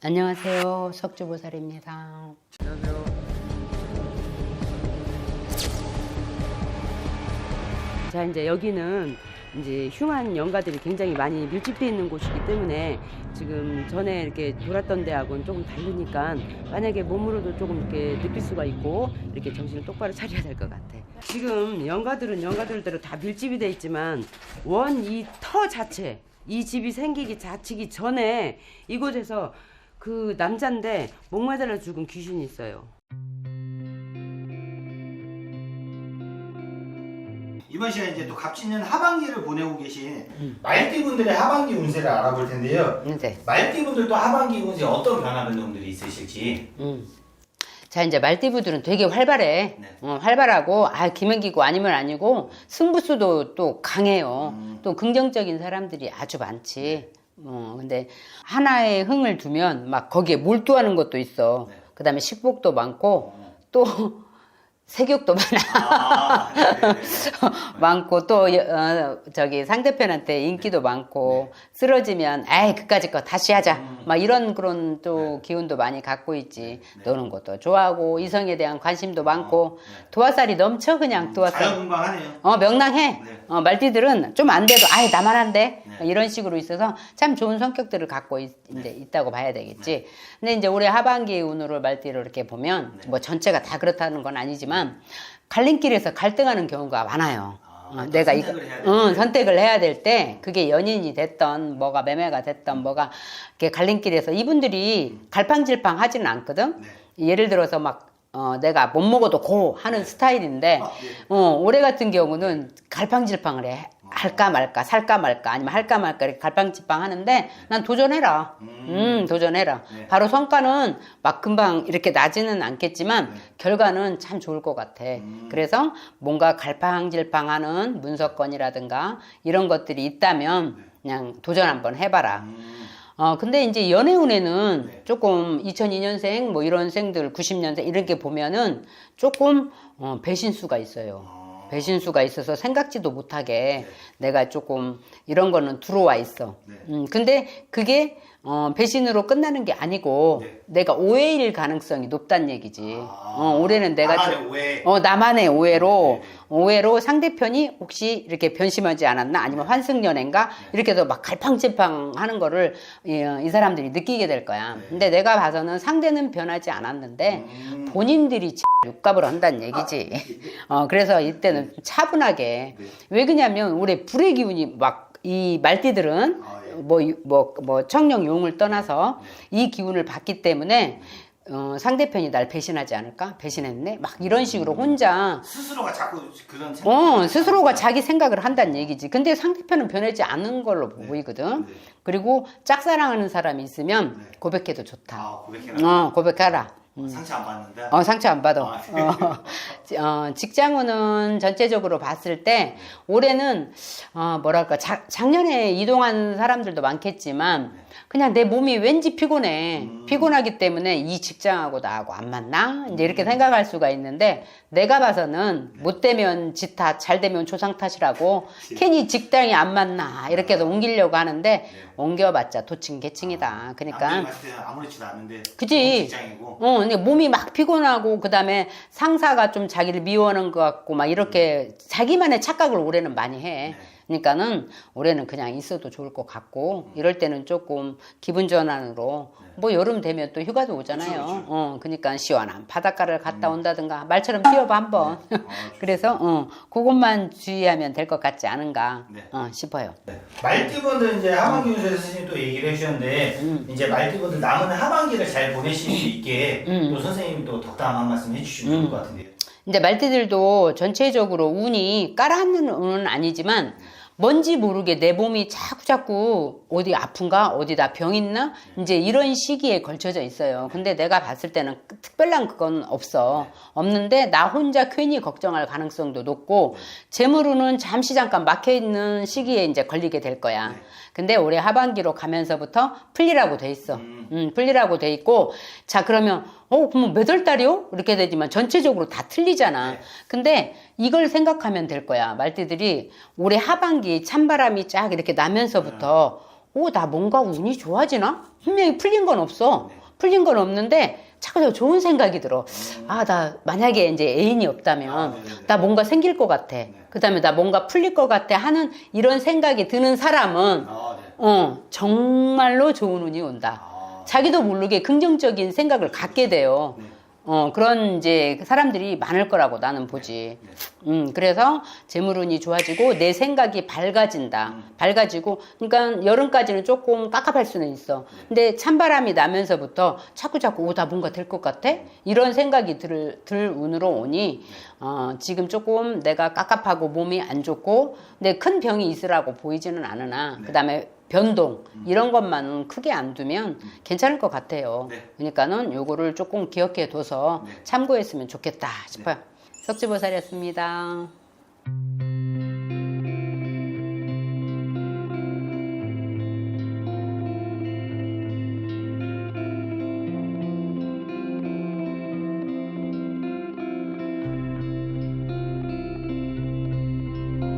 안녕하세요. 석주보살입니다. 안녕하세요. 자, 이제 여기는 이제 흉한 연가들이 굉장히 많이 밀집되어 있는 곳이기 때문에 지금 전에 이렇게 돌았던 데하고는 조금 다르니까 만약에 몸으로도 조금 이렇게 느낄 수가 있고 이렇게 정신을 똑바로 차려야 될 것 같아. 지금 연가들은 연가들대로 다 밀집이 돼 있지만 원 이 터 자체 이 집이 생기기 자치기 전에 이곳에서 그 남자인데 목매달려 죽은 귀신이 있어요. 이번 시간에 이제 또 값지는 하반기를 보내고 계신 말띠분들의 하반기 운세를 알아볼 텐데요. 네. 말띠분들도 하반기 운세 어떤 변화 변동들이 있으실지. 음. 자 이제 말띠부들은 되게 활발해. 네. 어, 활발하고 아 기면기고 아니면 아니고 승부수도 또 강해요. 음. 또 긍정적인 사람들이 아주 많지. 어 근데 하나의 흥을 두면 막 거기에 몰두하는 것도 있어. 네. 그 다음에 식복도 많고 또 세격도 많아. 아, 네, 네, 네. 많고 또 여- 어, 저기 상대편한테 인기도 많고 쓰러지면 에이 그까짓 거 다시 하자. 음. 막 이런 그런 또 기운도 많이 갖고 있지. 노는 것도 좋아하고 이성에 대한 관심도 많고 도화살이 넘쳐 그냥 도화살. 자연분방하네요. 어 명랑해. 네. 어 말띠들은 좀 안 돼도 아예 나만 한데 네. 이런 식으로 있어서 참 좋은 성격들을 갖고 있, 이제 있다고 봐야 되겠지. 근데 이제 올해 하반기 운으로 말띠를 이렇게 보면 뭐 전체가 다 그렇다는 건 아니지만 갈림길에서 갈등하는 경우가 많아요 아, 어, 또 내가 해야 응. 선택을 해야 될 때 그게 연인이 됐던 뭐가 매매가 됐던 뭐가 이렇게 갈림길에서 이분들이 갈팡질팡 하지는 않거든 예를 들어서 막 어, 내가 못 먹어도 고 하는 스타일인데 아, 예. 어, 올해 같은 경우는 갈팡질팡을 해. 할까 말까, 살까 말까, 아니면 할까 말까 이렇게 갈팡질팡 하는데 난 도전해라. 음, 도전해라. 네. 바로 성과는 막 금방 이렇게 나지는 않겠지만 네. 결과는 참 좋을 것 같아. 음. 그래서 뭔가 갈팡질팡하는 문서건이라든가 이런 것들이 있다면 그냥 도전 한번 해봐라. 음, 어, 근데 이제 연애운에는 네. 조금 2002년생, 뭐 이런 생들, 90년생 이렇게 보면은 조금 어, 배신수가 있어요. 어, 배신수가 있어서 생각지도 못하게 내가 조금 이런 거는 들어와 있어. 네. 음, 근데 그게 어, 배신으로 끝나는 게 아니고 네. 내가 오해일 가능성이 높단 얘기지. 아, 어, 올해는 내가 나만의 좀- 오해. 어, 나만의 오해로, 네, 네. 오해로 상대편이 혹시 이렇게 변심하지 않았나? 아니면 환승연애인가? 네. 이렇게 해서 막 갈팡질팡 하는 거를 이, 어, 이 사람들이 느끼게 될 거야. 네. 근데 내가 봐서는 상대는 변하지 않았는데 음. 본인들이 육갑을 한다는 얘기지. 어, 그래서 이때는 좀 차분하게. 네. 왜 그냐면 올해 불의 기운이 막 이 말띠들은 아, 예. 뭐, 뭐, 뭐, 청령 용을 떠나서 이 기운을 받기 때문에 어, 상대편이 날 배신하지 않을까? 배신했네? 막 이런 식으로 혼자 스스로가 자꾸 그런 생각. 어, 스스로가 자기 생각을 한다는 얘기지. 근데 상대편은 변하지 않은 걸로 보이거든. 네. 그리고 짝사랑하는 사람이 있으면 네. 고백해도 좋다. 아, 고백해라. 어, 고백하라. 상처 안 받는다. 어, 상처 안 받아. 아, 네. 어, 어, 직장운은 전체적으로 봤을 때 올해는 어, 뭐랄까 자- 작년에 이동한 사람들도 많겠지만 그냥 내 몸이 왠지 피곤해. 음. 피곤하기 때문에 이 직장하고 나하고 안 맞나? 이제 이렇게 생각할 수가 있는데 내가 봐서는 못 되면 지탓, 잘 되면 조상 탓이라고 괜히 직장이 안 맞나 이렇게 해서 옮기려고 하는데 옮겨봤자 도친 계층이다. 그러니까 때는 아무렇지도 않은데. 그지. 직장이고. 어, 근데 몸이 막 피곤하고 그다음에 상사가 좀 자기를 미워하는 것 같고 막 이렇게 자기만의 착각을 올해는 많이 해. 그러니까는 올해는 그냥 있어도 좋을 것 같고 이럴 때는 조금 기분 전환으로 뭐 여름 되면 또 휴가도 오잖아요. 그쵸, 그쵸. 어, 그러니까 시원한 바닷가를 갔다 온다든가 말처럼 뛰어봐 한번. 아, 그래서 어, 그것만 주의하면 될 것 같지 않은가 네. 어, 싶어요. 네. 말띠분들 이제 하반기 운세 선생님 또 얘기를 해주셨는데 음. 이제 말띠분들 남은 하반기를 잘 보내실 수 있게 음. 또 선생님이 또 덕담 한 말씀 해주시면 좋을 것 같은데요. 이제 말띠들도 전체적으로 운이 깔아앉는 운은 아니지만 뭔지 모르게 내 몸이 자꾸 자꾸 어디 아픈가 어디다 병 있나 이제 이런 시기에 걸쳐져 있어요. 근데 내가 봤을 때는 특별한 그건 없어. 없는데 나 혼자 괜히 걱정할 가능성도 높고 재물운은 잠시 잠깐 막혀 있는 시기에 이제 걸리게 될 거야. 근데 올해 하반기로 가면서부터 풀리라고 돼 있어. 음. 음, 풀리라고 돼 있고, 자, 그러면, 어, 그러면 몇월 달이요? 이렇게 되지만 전체적으로 다 틀리잖아. 네. 근데 이걸 생각하면 될 거야. 말띠들이 올해 하반기 찬바람이 쫙 이렇게 나면서부터 오, 나 뭔가 운이 좋아지나? 분명히 풀린 건 없어. 네. 풀린 건 없는데 자꾸 저 좋은 생각이 들어. 아, 나 만약에 이제 애인이 없다면 아. 나 뭔가 생길 것 같아. 그다음에 나 뭔가 풀릴 것 같아 하는 이런 생각이 드는 사람은 아, 네. 어, 정말로 좋은 운이 온다. 아, 자기도 모르게 긍정적인 생각을 갖게 돼요. 네. 어, 그런 이제 사람들이 많을 거라고 나는 보지. 네. 음, 그래서 재물운이 좋아지고 내 생각이 밝아진다. 밝아지고, 그러니까 여름까지는 조금 깝깝할 수는 있어. 근데 찬바람이 나면서부터 자꾸 자꾸 오, 나 뭔가 될 것 같아? 이런 생각이 들, 들 운으로 오니, 어, 지금 조금 내가 깝깝하고 몸이 안 좋고, 근데 큰 병이 있으라고 보이지는 않으나, 그 다음에 변동 이런 것만은 크게 안 두면 괜찮을 것 같아요. 네. 그러니까는 요거를 조금 기억해 둬서 네. 참고했으면 좋겠다 싶어요. 석주보살이었습니다.